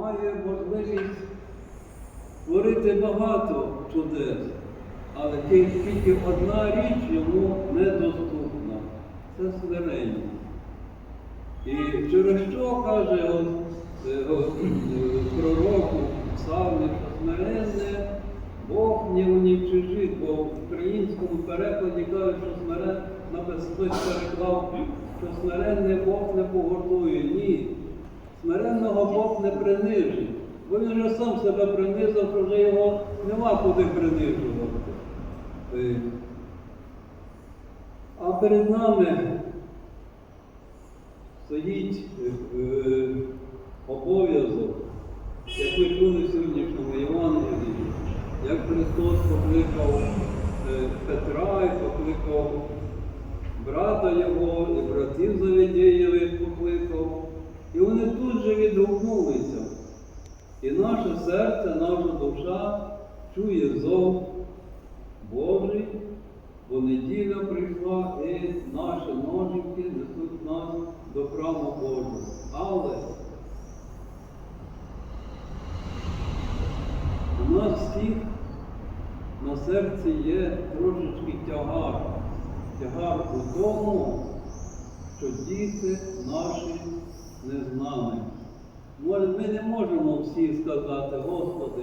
має можливість творити багато чудес, але тільки одна річ йому недоступна це смирення. І через що каже е, е, пророку Псалмі, що смиренне Бог не унічижить, бо в українському перекладі кажуть, що смирен, написано, переклав, що смиренне Бог не погордує. Ні. Смиренного Бог не принижить. Бо він вже сам себе принизив, що вже його нема куди принижувати. А перед нами стоїть е, е, обов'язок, як ми чули в сьогоднішньому Євангелії, як Христос покликав е, Петра і покликав брата його, і братів Завідєєвих покликав. І вони тут же відгукнулися. І наше серце, наша душа чує зов Божий, бо неділя прийшла і наші ножики несуть нас до храму Божого. Але у нас всіх на серці є трошечки тягар. Тягар у тому, що діти наші не з нами. Може, ми не можемо всі сказати, Господи,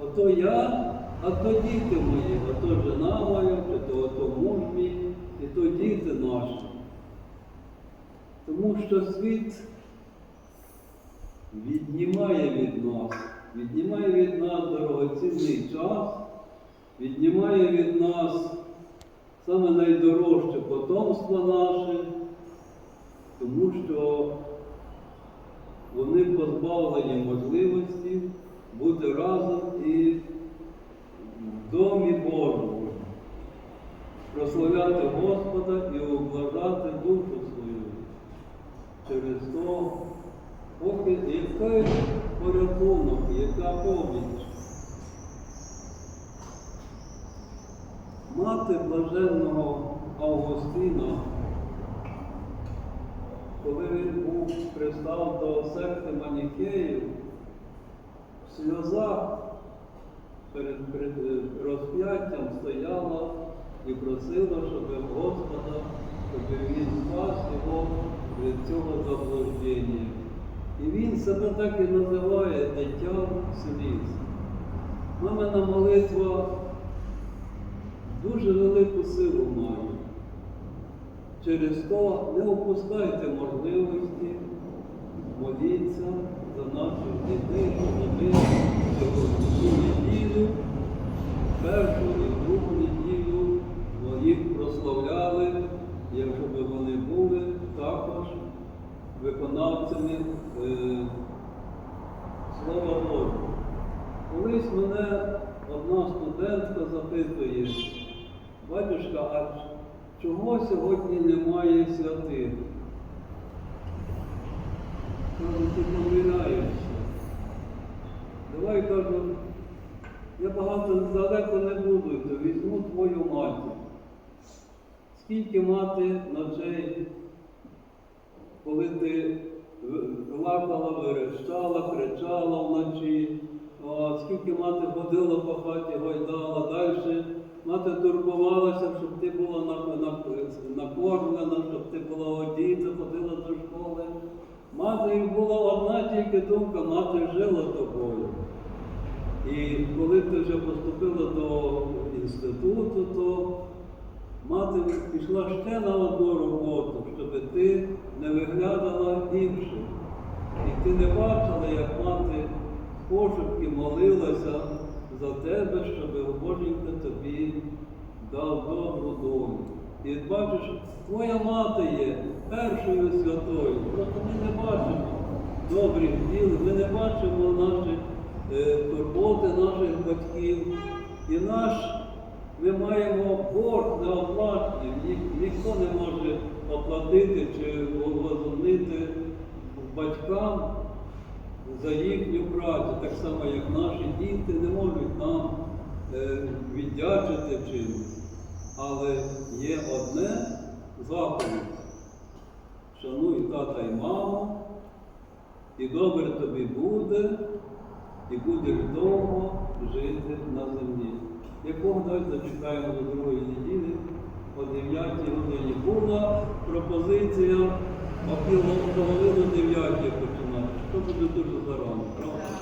ото я, а то діти мої, ото жена моя, чи то ото муж мій, і то діти наші. Тому що світ віднімає від нас, віднімає від нас дорогоцінний час, віднімає від нас саме найдорожче потомство наше, тому що вони позбавлені можливості бути разом і в домі Божому, прославляти Господа і облажати душу свою. Через то, поки який порятунок, яка поміч. Мати блаженного Августина коли він був пристав до секти Манікеїв, в сльозах перед, е, розп'яттям стояла і просила, щоб Господа, щоб він спас його від цього заблуждення. І він себе так і називає дитям сліз. Мамина молитва дуже велику силу має. Через то не опускайте можливості моліться за наших дітей, щоб ми цю неділю, першу і другу неділю їх прославляли, якщо вони були також виконавцями е, Слова Божого. Колись мене одна студентка запитує, батюшка, а чого сьогодні немає святих? Кажу, ти помиляєшся. Давай кажу, я багато далеко не буду, то візьму твою матір. Скільки мати ночей, коли ти плакала, верещала, кричала вночі, а скільки мати ходила по хаті, гойдала далі. Мати турбувалася, щоб ти була на- на- накормлена, щоб ти була одіта, ходила до школи. Мати була одна тільки думка, мати жила тобою. І коли ти вже поступила до інституту, то мати пішла ще на одну роботу, щоб ти не виглядала гірше. І ти не бачила, як мати пошепки молилася за тебе, щоб Боженька тобі дав добру долю. І бачиш, твоя мати є першою святою. Просто ми не бачимо добрих діл, ми не бачимо наші е, турботи наших батьків. І наш ми маємо борг неоплатний, Ні, ніхто не може оплатити чи возумнити батькам за їхню працю, так само, як наші діти не можуть нам е, віддячити чимось. Але є одне заповідь. Шануй тата і маму, і добре тобі буде, і будеш довго жити на землі. Якого далі зачекаємо до другої неділі о 9 годині. Була пропозиція о пів до години 9 починати. Що буде дуже зарано, правда?